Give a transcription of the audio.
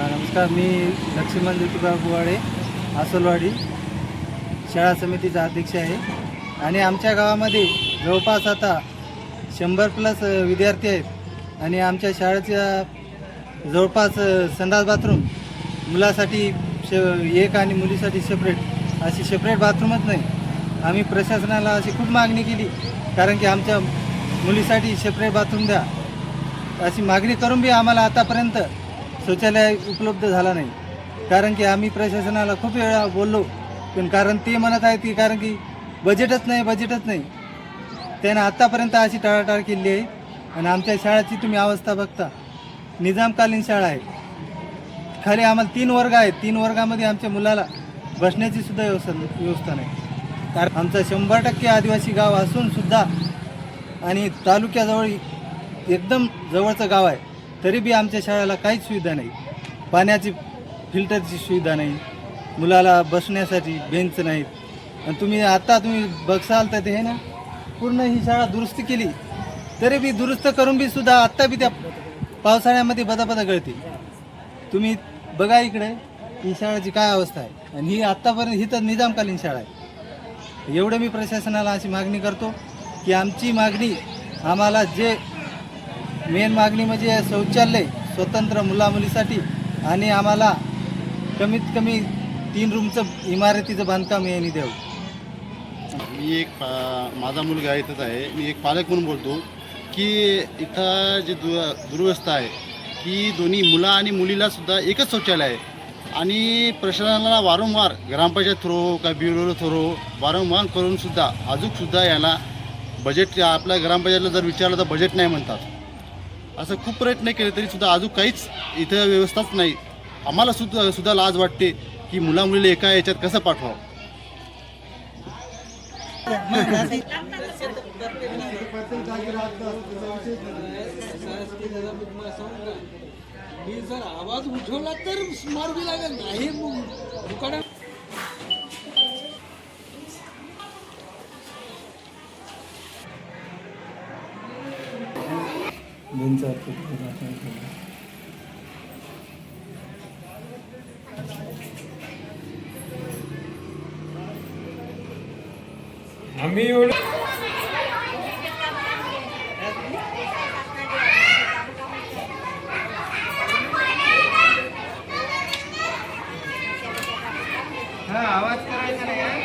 नमस्कार मी लक्ष्मण ज्योतिबा बुवाडे आसलवाडी शाळा समितीचा अध्यक्ष आहे. आणि आमच्या गावामध्ये जवळपास आता शंभर प्लस विद्यार्थी आहेत. आणि आमच्या शाळेच्या जवळपास संडास बाथरूम मुलासाठी श एक आणि मुलीसाठी सेपरेट अशी सेपरेट बाथरूमच नाही. आम्ही प्रशासनाला अशी खूप मागणी केली कारण की आमच्या मुलीसाठी सेपरेट बाथरूम द्या. अशी मागणी करून बी आम्हाला आतापर्यंत शौचालय उपलब्ध झाला नाही. कारण की आम्ही प्रशासनाला खूप वेळा बोललो पण कारण ते म्हणत आहेत की कारण की बजेटच नाही बजेटच नाही. त्यानं आत्तापर्यंत अशी टाळाटाळ केली आहे. आणि आमच्या शाळेची तुम्ही अवस्था बघता. निजामकालीन शाळा आहे. खाली आम्हाला तीन वर्ग आहेत. तीन वर्गामध्ये आमच्या मुलाला बसण्याची सुद्धा व्यवस्था व्यवस्था नाही. कारण आमचा शंभर टक्के आदिवासी गाव असून सुद्धा आणि तालुक्याजवळ एकदम जवळचं गाव आहे. तरी बी आमच्या शाळेला काहीच सुविधा नाही. पाण्याची फिल्टरची सुविधा नाही. मुलाला बसण्यासाठी बेंच नाहीत. आणि तुम्ही आत्ता तुम्ही बघसाल तर ते हे ना पूर्ण ही शाळा दुरुस्त केली. तरी बी दुरुस्त करून बी सुद्धा आत्ता बी त्या पावसाळ्यामध्ये बदाबदा गळते. तुम्ही बघा इकडे ही शाळेची काय अवस्था आहे. आणि ही आत्तापर्यंत ही तर निजामकालीन शाळा आहे. एवढं मी प्रशासनाला अशी मागणी करतो की आमची मागणी आम्हाला जे मेन मागणी म्हणजे शौचालय स्वतंत्र मुलामुलीसाठी आणि आम्हाला कमीत कमी तीन रूमचं इमारतीचं बांधकाम यांनी द्यावं मी एक माझा मुलगा इथंच आहे. मी एक पालक म्हणून बोलतो की इथं जे दु दुरवस्था आहे की दोन्ही मुलं आणि मुलीला सुद्धा एकच शौचालय आहे. आणि प्रशासनाला वारंवार ग्रामपंचायत थ्रो का ब्युरो थ्रो वारंवार करूनसुद्धा अजूनसुद्धा याला बजेट आपल्या ग्रामपंचायतला जर विचारलं तर बजेट नाही म्हणतात. असं खूप प्रयत्न केले तरी सुद्धा अजून काहीच इथं व्यवस्थाच नाही. आम्हाला सुद्धा सुद्धा लाज वाटते की मुलामुलीला एका याच्यात कसं पाठवावं? मी जर आवाज उठवला तर मार्गी लागेल नाही दुकानात दुकानात बेंच आम्ही एवढं हा आवाज